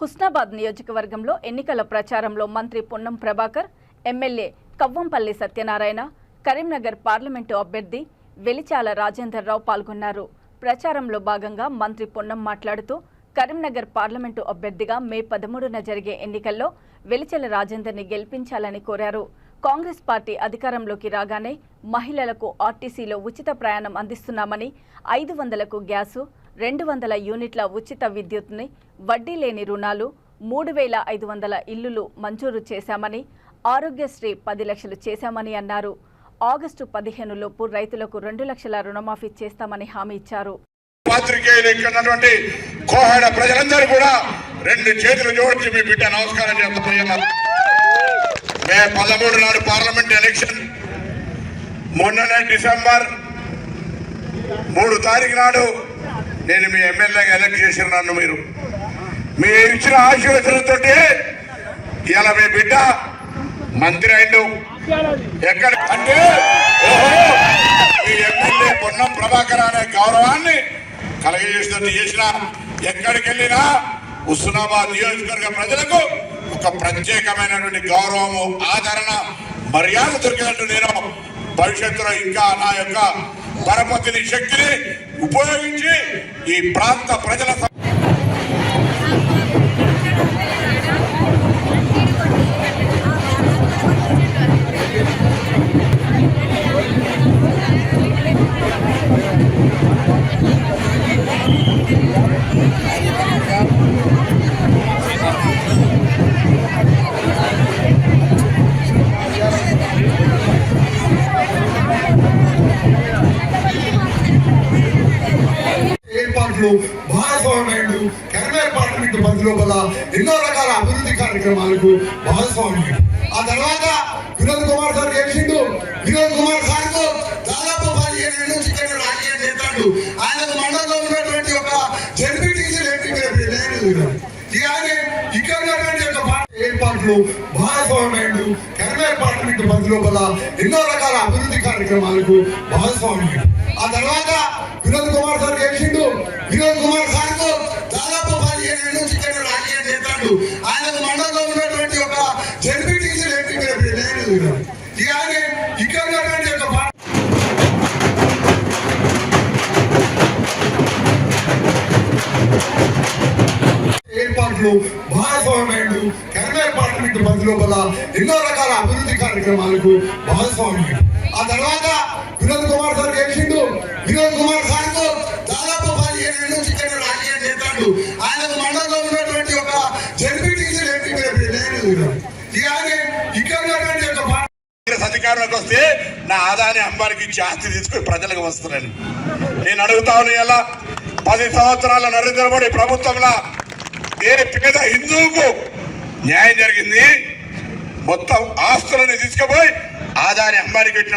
హుస్నాబాద్ నియోజకవర్గంలో ఎన్నికల ప్రచారంలో మంత్రి పొన్నం ప్రభాకర్ ఎమ్మెల్యే కవ్వంపల్లి సత్యనారాయణ కరీంనగర్ పార్లమెంటు అభ్యర్థి వెలిచాల రాజేందర్ రావు పాల్గొన్నారు. ప్రచారంలో భాగంగా మంత్రి పొన్నం మాట్లాడుతూ కరీంనగర్ పార్లమెంటు అభ్యర్థిగా మే పదమూడున జరిగే ఎన్నికల్లో వెలిచెల రాజేందర్ని గెలిపించాలని కోరారు. కాంగ్రెస్ పార్టీ అధికారంలోకి రాగానే మహిళలకు ఆర్టీసీలో ఉచిత ప్రయాణం అందిస్తున్నామని ఐదు వందలకు గ్యాసు రెండు వందల యూనిట్ల ఉచిత విద్యుత్ని వడ్డీ లేని రుణాలు మూడు వేల ఐదు వందల ఇల్లులు మంజూరు చేశామని ఆరోగ్యశ్రీ పది లక్షలు చేశామని అన్నారు. ఆగస్టు పదిహేను లోపు రైతులకు రెండు లక్షల రుణమాఫీ చేస్తామని హామీ ఇచ్చారు. కోహడ ప్రజలందరూ కూడా రెండు చేతులు జోడించి మీ బిడ్డ నమస్కారం చేస్తున్నారు మే పదమూడు నాడు పార్లమెంట్ ఎలక్షన్. మొన్ననే డిసెంబర్ మూడు తారీఖు నాడు నేను మీ ఎమ్మెల్యేగా ఎలక్ట్ చేసిన నన్ను మీరు. మీ ఇచ్చిన ఆశీర్వచనంతో ఇలా మీ బిడ్డ మంత్రి అయిండు. ఎక్కడ అంటే మీ ఎమ్మెల్యే పొన్నం ప్రభాకర్ అనే గౌరవాన్ని కలగజేసినట్టు చేసిన ఎక్కడికి వెళ్ళినా హుస్నాబాద్ నియోజకవర్గ ప్రజలకు ఒక ప్రత్యేకమైనటువంటి గౌరవము ఆదరణ మర్యాద దొరికినట్టు నేను భవిష్యత్తులో ఇంకా నా యొక్క పరపతిని శక్తిని ఉపయోగించి ఈ ప్రాంత ప్రజల Thank you. ఏర్పాట్లు భాగస్వామ్యుడు కరీంనగర్ పార్లమెంట్ పరిధి లోపల ఎన్నో రకాల అభివృద్ధి కార్యక్రమాలకు భాగస్వామ్యుడు ఆ తర్వాత వినోద్ కుమార్ సార్ గెలిచిండు వినోద్ కుమార్ సార్కు దాదాపు పదిహేను ఏళ్ళ నుంచి ఇక్కడ రాజకీయం చేస్తాడు ఆయన మండలంలో ఉన్నటువంటి ఒక జడ్పీటీసీ లేదు ఇలాగే ఇక్కడ ఉన్నటువంటి ఒక ఏర్పాట్లు భాగస్వామ్యుడు కరీంనగర్ పార్లమెంట్ పరిధి లోపల ఎన్నో రకాల అభివృద్ధి కార్యక్రమాలకు భాగస్వామ్యుడు ఆ తర్వాత ఏర్పాట్లు భాగస్వామ్యుడు కరీంనగర్ పార్లమెంట్ పరిధి లోపల ఎన్నో రకాల అభివృద్ధి కార్యక్రమాలకు భాగస్వామ్యుడు. ఆ తర్వాత వినోద్ కుమార్ సార్ చేసిండు? వినోద్ కుమార్ సార్తో దాదాపు పదిహేను ఏళ్ళ నుంచి ఇక్కడ రాజకీయం చేస్తాడు. ఆయన మండలంలో ఉన్నటువంటి ఒక జెడ్పీటీసీ లేదు ఇలాగే ఇక్కడ ఉన్నటువంటి ఒక అధికారంలోకి వస్తే నా ఆదాయాన్ని అమ్మారికి ఇచ్చి ఆస్తి తీసుకుని ప్రజలకు వస్తున్నాను. నేను అడుగుతా ఉన్నా ఎలా? పది సంవత్సరాల నరేంద్ర మోడీ ప్రభుత్వంలో ఏ పేద హిందువుకు న్యాయం జరిగింది? మొత్తం ఆస్తులను తీసుకుపోయి ఆదాయాన్ని అమ్మానికి పెట్టిన